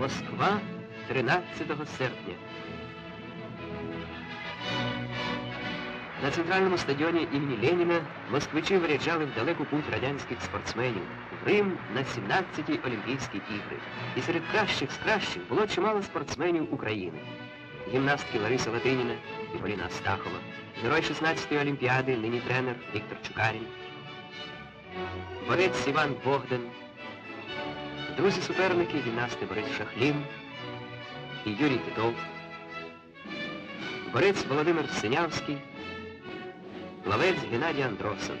Москва 13 серпня. На центральному стадіоні імені Леніна москвичі виряджали в далеку путь радянських спортсменів в Рим на 17-ті Олімпійські ігри. І серед кращих з кращих було чимало спортсменів України. Гімнастки Лариса Латиніна і Поліна Астахова, герой 16-ї Олімпіади, нині тренер Віктор Чукарін, борець Іван Богдан, друзі-суперники гімнасти Борис Шахлін і Юрій Титов, борець Володимир Синявський, плавець Геннадій Андросов.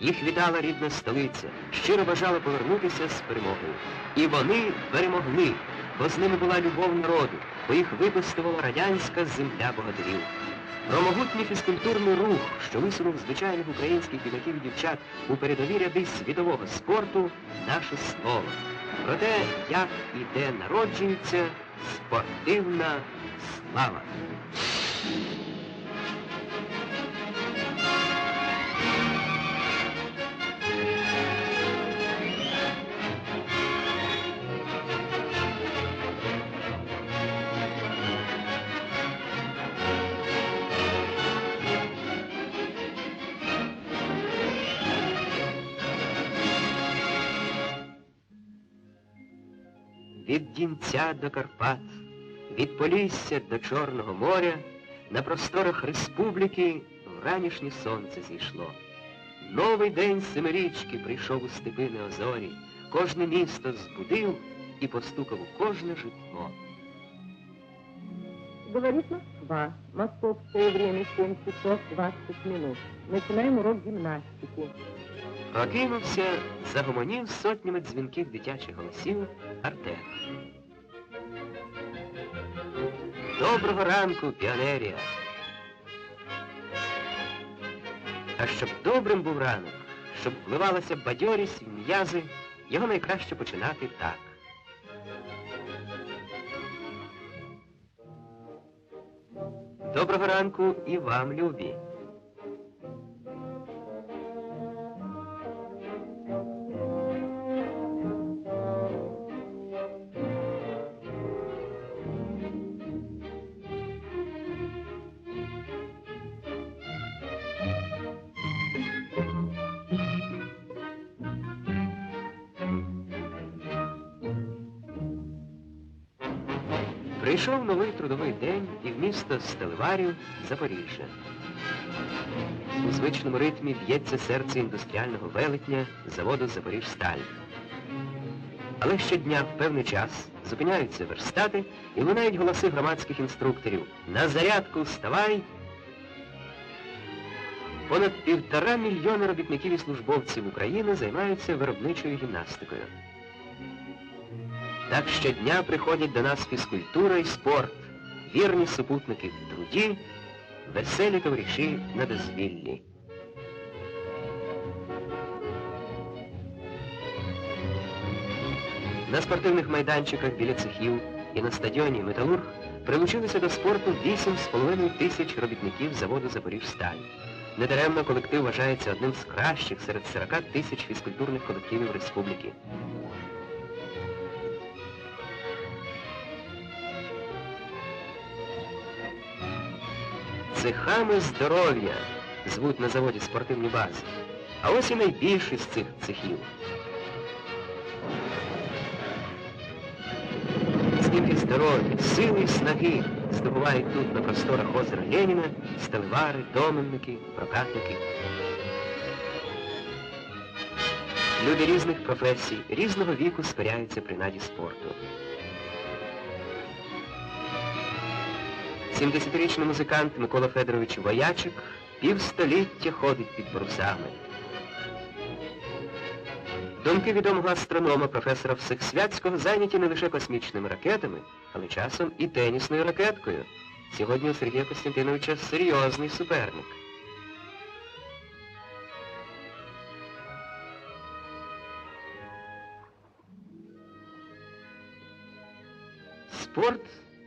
Їх вітала рідна столиця, щиро бажала повернутися з перемогою. І вони перемогли, бо з ними була любов народу, бо їх випустувала радянська земля богатирів. Про могутній фізкультурний рух, що висунув звичайних українських юнаків і дівчат у передові ряди світового спорту, наше слово. Про те, як і де народжується спортивна слава. Дінця до Карпат, від Полісся до Чорного моря, на просторах республіки вранішнє сонце зійшло. Новий день семирічки прийшов у степи неозорі, кожне місто збудив і постукав у кожне житло. Говорит Москва. Московское время 7 часов 20 минут. Начинаем урок гимнастики. Прокинувся, загомонів сотнями дзвінких дитячих голосів Артем. Доброго ранку, піонерія! А щоб добрим був ранок, щоб вливалася бадьорість в м'язи, його найкраще починати так. Доброго ранку і вам, любі. Прийшов новий трудовий день і в місто Стелеварів Запоріжжя. У звичному ритмі б'ється серце індустріального велетня заводу Запоріжсталь. Але щодня в певний час зупиняються верстати і лунають голоси громадських інструкторів. На зарядку вставай! Понад півтора мільйони робітників і службовців України займаються виробничою гімнастикою. Так щодня приходять до нас фізкультура і спорт, вірні супутники в труді, веселі товариші на дозвіллі. На спортивних майданчиках біля цехів і на стадіоні Металург прилучилися до спорту 8,5 тисяч робітників заводу Запоріжсталь. Недаремно колектив вважається одним з кращих серед 40 тисяч фізкультурних колективів республіки. Цехами здоров'я звуть на заводі спортивні бази. А ось і найбільший з цих цехів. Скільки здоров'я, сили і снаги здобувають тут на просторах озера Леніна сталевари, доменники, прокатники. Люди різних професій, різного віку спиряються при наді спорту. 70-річний музикант Микола Федорович Воячик півстоліття ходить під парусами. Думки відомого астронома професора Всесвятського зайняті не лише космічними ракетами, але часом і тенісною ракеткою. Сьогодні у Сергія Костянтиновича серйозний суперник. Спорт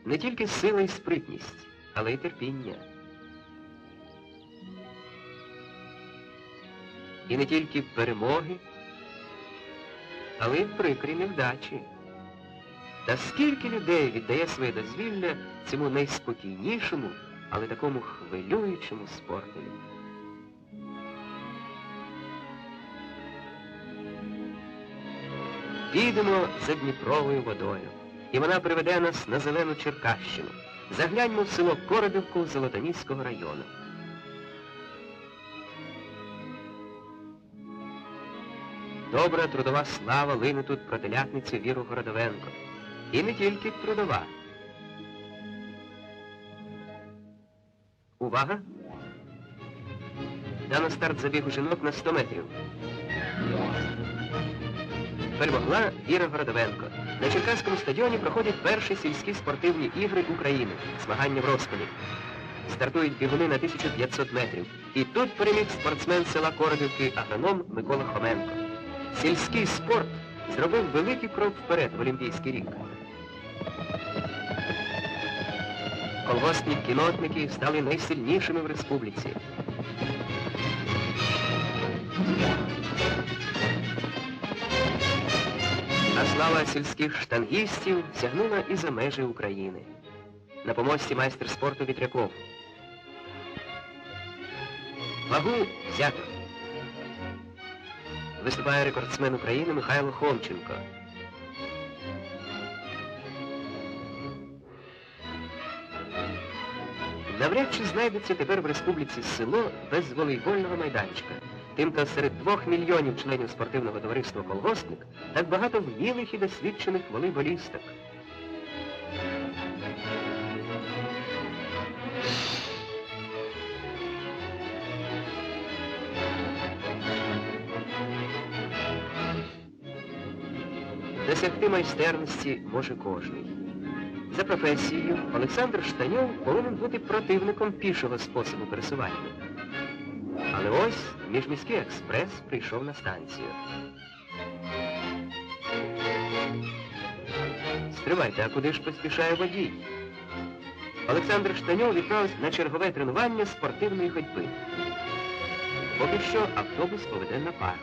не тільки сила і спритність, але й терпіння. І не тільки перемоги, але й прикрі невдачі. Та скільки людей віддає своє дозвілля цьому найспокійнішому, але такому хвилюючому спортові. Підемо за Дніпровою водою, і вона приведе нас на зелену Черкащину. Загляньмо в село Кородівку Золотоніського району. Добра трудова слава лине тут про телятницю Віру Городовенко. І не тільки трудова. Увага! Дано старт забігу жінок на 100 метрів. Перемогла Віра Городовенко. На Черкаському стадіоні проходять перші сільські спортивні ігри України. Змагання в розпалі. Стартують бігуни на 1500 метрів. І тут переміг спортсмен села Кородівки, агроном Микола Хоменко. Сільський спорт зробив великий крок вперед в Олімпійський рік. Колгоспні кінотники стали найсильнішими в республіці. А слава сільських штангістів сягнула і за межі України. На помості майстер спорту Вітряков. Вагу взято. Виступає рекордсмен України Михайло Хомченко. Навряд чи знайдеться тепер в республіці село без волейбольного майданчика. Тимто серед двох мільйонів членів спортивного товариства «Колгоспник» так багато вмілих і досвідчених волейболісток. Досягти майстерності може кожний. За професією Олександр Штаньов повинен бути противником пішого способу пересування. Але ось міжміський експрес прийшов на станцію. Стривайте, а куди ж поспішає водій? Олександр Штаньов відправився на чергове тренування спортивної ходьби. Поки що автобус поведе напарник.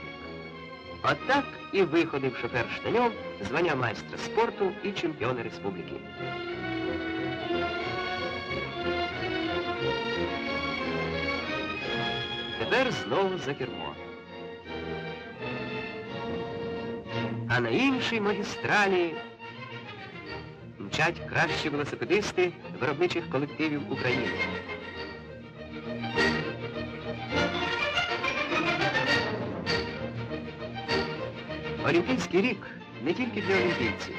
Отак і виходив шофер Штаньов звання майстра спорту і чемпіона республіки. Тепер знову за кермо. А на іншій магістралі мчать кращі велосипедисти виробничих колективів України. Олімпійський рік не тільки для олімпійців.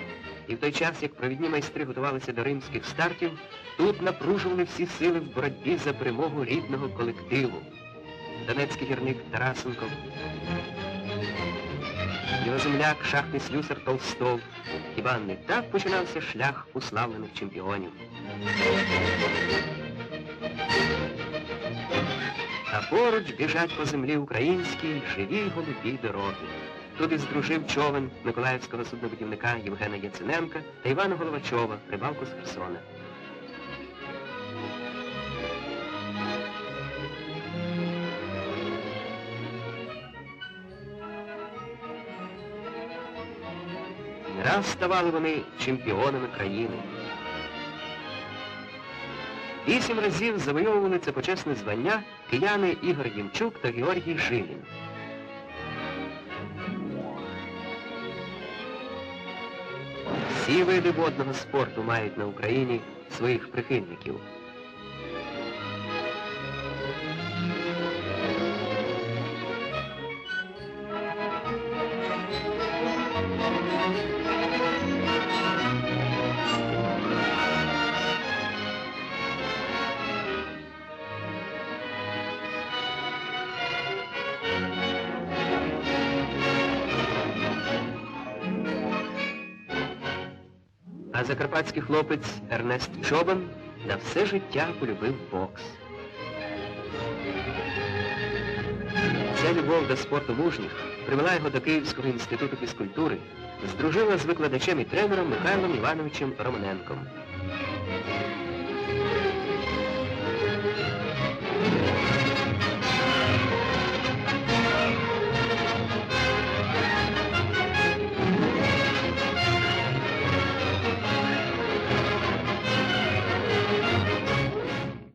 І в той час, як провідні майстри готувалися до римських стартів, тут напружували всі сили в боротьбі за перемогу рідного колективу. Донецький гірник Тарасенко, його земляк, шахтний слюсар Толстов. Хіба не так починався шлях уславлених чемпіонів? А поруч біжать по землі українські живі голубі дороги. Тут і здружив човен Миколаївського суднобудівника Євгена Яцененка та Івана Головачова, рибалку з Херсона. Раз ставали вони чемпіонами країни. Вісім разів завойовували це почесне звання кияни Ігор Ємчук та Георгій Жилін. Всі види водного спорту мають на Україні своїх прихильників. А закарпатський хлопець Ернест Чобан на все життя полюбив бокс. Ця любов до спорту мужніх привела його до Київського інституту фізкультури, здружила з викладачем і тренером Михайлом Івановичем Романенком.